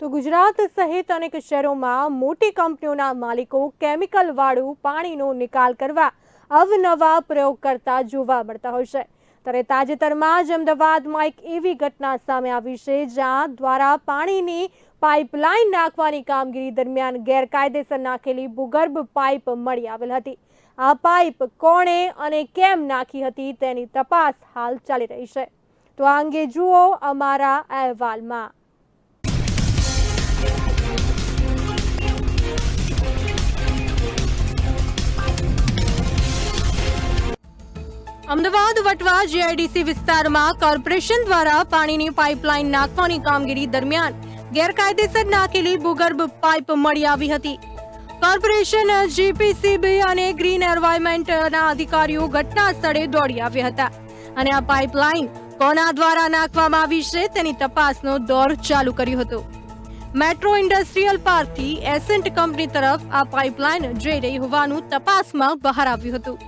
તો ગુજરાત સહિત અનેક શહેરોમાં મોટી કંપનીઓના માલિકો કેમિકલવાળું પાણીનો નિકાલ કરવા અવનવા પ્રયોગ કરતા જોવા મળતા હોય છે. ત્યારે તાજેતરમાં જ અમદાવાદમાં એક એવી ઘટના સામે આવી છે, જ્યાં દ્વારા પાણીની પાઇપલાઇન નાખવાની કામગીરી દરમિયાન ગેરકાયદેસર નાખેલી ભૂગર્ભ પાઇપ મળી આવેલ હતી. આ પાઇપ કોણે અને કેમ નાખી હતી તેની તપાસ હાલ ચાલી રહી છે. તો આ અંગે જુઓ અમારા અહેવાલમાં. અમદાવાદ વટવા જીઆઈડીસી વિસ્તારમાં કોર્પોરેશન દ્વારા પાણીની પાઇપલાઇન નાખવાની કામગીરી દરમિયાન ગેરકાયદેસર નાખેલી ભૂગર્ભ પાઇપ મળી આવી હતી. કોર્પોરેશન જીપીસીબી અને ગ્રીન એન્વાયરમેન્ટના અધિકારીઓ ઘટના સ્થળે દોડી આવ્યા હતા અને આ પાઇપલાઇન કોના દ્વારા નાખવામાં આવી છે તેની તપાસનો દોર ચાલુ કર્યો હતો. મેટ્રો ઇન્ડસ્ટ્રીયલ પાર્કથી એસેન્ટ કંપની તરફ આ પાઇપલાઇન જઈ રહી હોવાનું તપાસમાં બહાર આવ્યું હતું.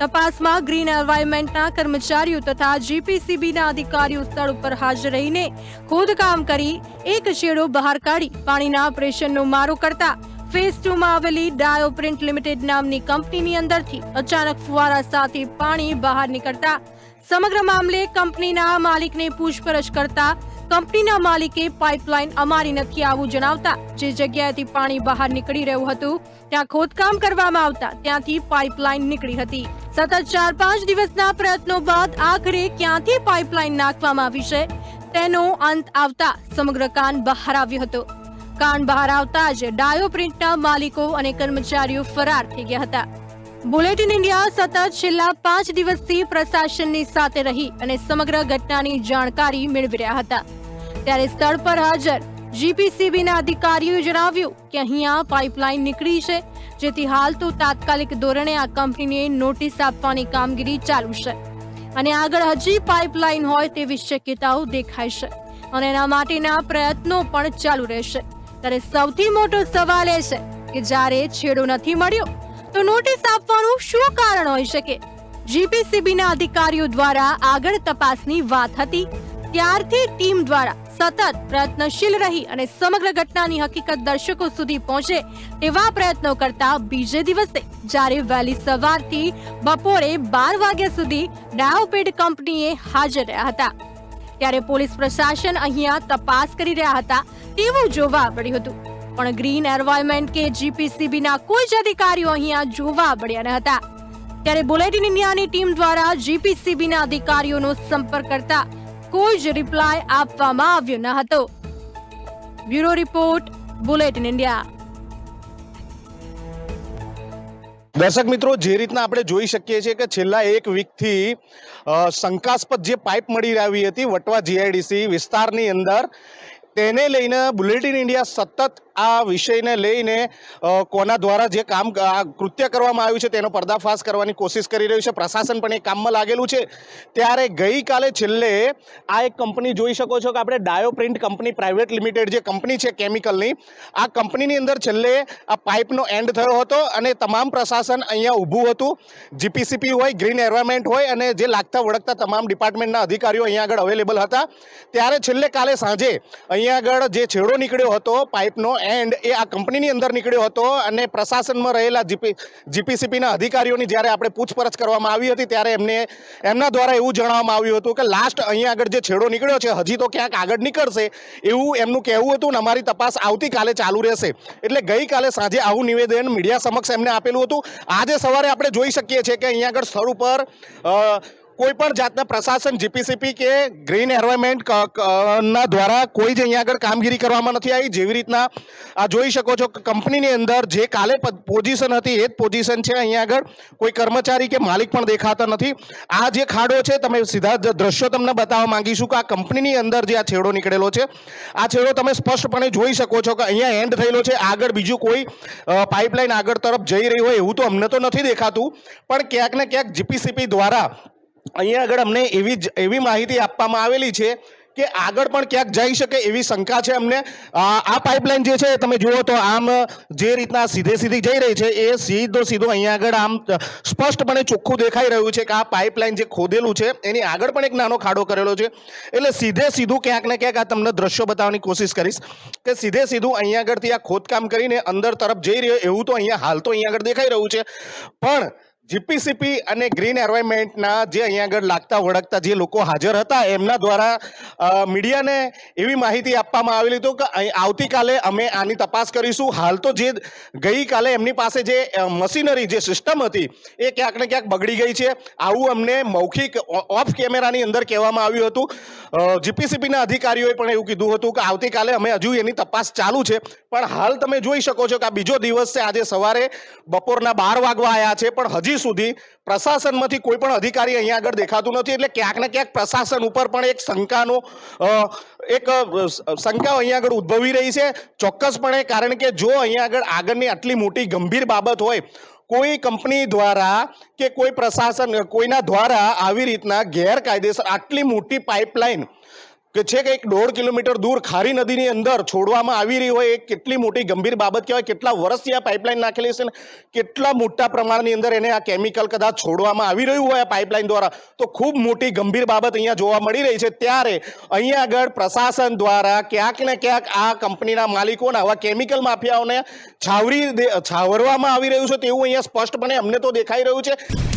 તપાસમાં ગ્રીન એન્વાયરમેન્ટના કર્મચારીઓ તથા જીપીસીબીના અધિકારીઓ સ્થળ ઉપર હાજર રહીને ખોદકામ કરી એક છેડો બહાર કાઢી પાણીના ઓપરેશનનો મારો કરતા ફેઝ ટુમાં આવેલી ડાયો પ્રિન્ટ લિમિટેડ નામની કંપનીની અંદરથી અચાનક ફુવારા સાથે પાણી બહાર નીકળતા સમગ્ર મામલે કંપનીના માલિકને પૂછપરછ કરતા કંપનીના માલિકે પાઇપલાઇન અમારી નથી આવું જણાવતા જે જગ્યાએથી પાણી બહાર નીકળી રહ્યું હતું, ત્યાં ખોદકામ કરવામાં આવતા ત્યાંથી પાઇપલાઇન નીકળી હતી. સતત ચાર પાંચ દિવસના પ્રયત્નો બાદ આખરે ક્યાંથી પાઇપલાઇન નાખવામાં આવી છે, તેનો અંત આવતા સમગ્ર કાન બહાર આવ્યો હતો. કાન બહાર આવતા જ ડાયો પ્રિન્ટના માલિકો અને કર્મચારીઓ ફરાર થઈ ગયા હતા. બુલેટિન ઇન્ડિયા સતત છેલ્લા પાંચ દિવસથી પ્રશાસનની સાથે રહી અને સમગ્ર ઘટનાની જાણકારી મેળવી રહ્યા હતા. ત્યારે સ્થળ પર હાજર જીપીસીબીના અધિકારીઓએ જણાવ્યું કે અહીંયા પાઇપલાઇન નીકળી છે જેથી હાલ તો તાત્કાલિક ધોરણે આ કંપનીને નોટિસ આપવાની કામગીરી ચાલુ છે અને આગળ હજી પાઇપલાઇન હોય તેવી શક્યતાઓ દેખાય છે અને એના માટેના પ્રયત્નો પણ ચાલુ રહેશે. ત્યારે સૌથી મોટો સવાલ એ છે કે જ્યારે છેડો નથી મળ્યો, તો નોટિસ આપવાનું શું કારણ હોઈ શકે? જીપીસીબીના અધિકારીઓ દ્વારા આગળ તપાસની વાત હતી, ત્યારથી ટીમ દ્વારા સતત પ્રયત્નશીલ રહી અને સમગ્ર ઘટનાની હકીકત દર્શકો સુધી પહોંચે તેવા પ્રયત્નો કરતા બીજે દિવસે, જ્યારે વહેલી સવારથી બપોરે બાર વાગ્યા સુધી ડાયોપેડ કંપનીએ હાજર રહ્યા હતા. ત્યારે પોલીસ પ્રશાસન અહીંયા તપાસ કરી રહ્યા હતા તેવું જોવા મળ્યું હતું. પણ ગ્રીન એન્વાયરમેન્ટ કે જીપીસીબીના કોઈ જ અધિકારીઓ અહીંયા જોવા મળ્યા ન હતા. ત્યારે બુલેટિન ઇન્ડિયાની ટીમ દ્વારા જીપીસીબીના અધિકારીઓનો સંપર્ક કરતા કોઈ જ રિપ્લાય આપવામાં આવ્યો ન હતો. બ્યુરો રિપોર્ટ બુલેટિન ઇન્ડિયા દર્શક મિત્રો, જે રીતના આપણે જોઈ શકીએ છીએ કે છેલ્લા એક વીકથી શંકાસ્પદ જે પાઇપ મળી આવી હતી વટવા જીઆઈડીસી વિસ્તારની અંદર, તેને લઈને બુલેટિન ઇન્ડિયા સતત આ વિષયને લઈને કોના દ્વારા જે કામ કૃત્ય કરવામાં આવ્યું છે તેનો પર્દાફાશ કરવાની કોશિશ કરી રહ્યું છે. પ્રશાસન પણ એ કામમાં લાગેલું છે. ત્યારે ગઈકાલે છેલ્લે આ એક કંપની જોઈ શકો છો કે આપણે ડાયો પ્રિન્ટ કંપની પ્રાઇવેટ લિમિટેડ જે કંપની છે કેમિકલની, આ કંપનીની અંદર છેલ્લે આ પાઇપનો એન્ડ થયો હતો અને તમામ પ્રશાસન અહીંયા ઊભું હતું. જીપીસીપી હોય, ગ્રીન એન્વાયરમેન્ટ હોય અને જે લાગતા વળગતા તમામ ડિપાર્ટમેન્ટના અધિકારીઓ અહીંયા આગળ અવેલેબલ હતા. ત્યારે છેલ્લે કાલે સાંજે અહીંયા આગળ જે છેડો નીકળ્યો હતો પાઇપનો એન્ડ એ આ કંપનીની અંદર નીકળ્યો હતો અને પ્રશાસનમાં રહેલા જીપી, જીપીસીપીના અધિકારીઓની જ્યારે આપણે પૂછપરછ કરવામાં આવી હતી ત્યારે એમને, એમના દ્વારા એવું જણાવવામાં આવ્યું હતું કે લાસ્ટ અહીંયા આગળ જે છેડો નીકળ્યો છે, હજી તો ક્યાંક આગળ નીકળશે એવું એમનું કહેવું હતું ને અમારી તપાસ આવતીકાલે ચાલુ રહેશે. એટલે ગઈકાલે સાંજે આવું નિવેદન મીડિયા સમક્ષ એમને આપેલું હતું. આજે સવારે આપણે જોઈ શકીએ છીએ કે અહીંયા આગળ સ્થળ ઉપર કોઈ પણ જાતના પ્રશાસન જીપીસીપી કે ગ્રીન એન્વાયરમેન્ટ ના દ્વારા કોઈ જ અહીંયા આગળ કામગીરી કરવામાં નથી આવી. જેવી રીતના આ જોઈ શકો છો કંપનીની અંદર જે કાલે પોઝિશન હતી એ જ પોઝિશન છે અહીંયા આગળ. કોઈ કર્મચારી કે માલિક પણ દેખાતા નથી. આ જે ખાડો છે, તમે સીધા દ્રશ્યો તમને બતાવવા માંગીશું કે આ કંપનીની અંદર જે આ છેડો નીકળેલો છે, આ છેડો તમે સ્પષ્ટપણે જોઈ શકો છો કે અહીંયા એન્ડ થયેલો છે. આગળ બીજું કોઈ પાઇપલાઇન આગળ તરફ જઈ રહી હોય એવું તો અમને તો નથી દેખાતું. પણ ક્યાંક ને ક્યાંક જીપીસીપી દ્વારા અહીંયા આગળ અમને એવી એવી માહિતી આપવામાં આવેલી છે કે આગળ પણ ક્યાંક જઈ શકે એવી શંકા છે અમને. આ પાઇપલાઇન જે છે, તમે જુઓ તો આમ જે રીતના સીધે સીધી જઈ રહી છે, એ સીધો સીધો અહીંયા આગળ આમ સ્પષ્ટપણે ચોખ્ખું દેખાઈ રહ્યું છે કે આ પાઇપલાઇન જે ખોદેલું છે, એની આગળ પણ એક નાનો ખાડો કરેલો છે. એટલે સીધે સીધું ક્યાંક ને ક્યાંક આ તમને દ્રશ્યો બતાવવાની કોશિશ કરીશ કે સીધે સીધું અહીંયા આગળથી આ ખોદકામ કરીને અંદર તરફ જઈ રહ્યો, એવું તો અહીંયા હાલ તો અહીંયા આગળ દેખાઈ રહ્યું છે. પણ જીપીસીપી અને ગ્રીન એન્વાયરમેન્ટના જે અહીંયા આગળ લાગતા વળગતા જે લોકો હાજર હતા, એમના દ્વારા મીડિયાને એવી માહિતી આપવામાં આવેલી હતું કે આવતીકાલે અમે આની તપાસ કરીશું. હાલ તો જે ગઈકાલે એમની પાસે જે મશીનરી જે સિસ્ટમ હતી, એ ક્યાંક ને ક્યાંક બગડી ગઈ છે. આવું અમને મૌખિક ઓફ કેમેરાની અંદર કહેવામાં આવ્યું હતું. જીપીસીપીના અધિકારીઓએ પણ એવું કીધું હતું કે આવતીકાલે અમે હજુ એની તપાસ ચાલુ છે. પણ હાલ તમે જોઈ શકો છો કે આ બીજો દિવસ છે. આજે સવારે બપોરના બાર વાગવા આવ્યા છે. પણ હજી સુધી પ્રશાસનમાંથી કોઈ પણ અધિકારી અહીંયા આગળ દેખાતું નથી. એટલે ક્યાંક ને ક્યાંક પ્રશાસન ઉપર પણ એક શંકાનો એક શંકા અહીંયા આગળ ઉદ્ભવી રહી છે. ચોક્કસપણે કારણ કે જો અહીંયા આગળ આગળની આટલી મોટી ગંભીર બાબત હોય, કોઈ કંપની દ્વારા કે કોઈ પ્રશાસન, કોઈના દ્વારા આવી રીતના ગેરકાયદેસર આટલી મોટી પાઇપલાઇન કે છે કે એક દોઢ કિલોમીટર દૂર ખારી નદીની અંદર છોડવામાં આવી રહી હોય એ કેટલી મોટી ગંભીર બાબત કહેવાય? કેટલા વર્ષથી આ પાઇપલાઇન નાખેલી છે ને? કેટલા મોટા પ્રમાણની અંદર એને આ કેમિકલ કદાચ છોડવામાં આવી રહ્યું હોય આ પાઇપલાઇન દ્વારા? તો ખૂબ મોટી ગંભીર બાબત અહીંયા જોવા મળી રહી છે. ત્યારે અહીંયા આગળ પ્રશાસન દ્વારા ક્યાંક ને ક્યાંક આ કંપનીના માલિકોને આવા કેમિકલ માફિયાઓને છાવરી છાવરવામાં આવી રહ્યું છે તેવું અહીંયા સ્પષ્ટપણે અમને તો દેખાઈ રહ્યું છે.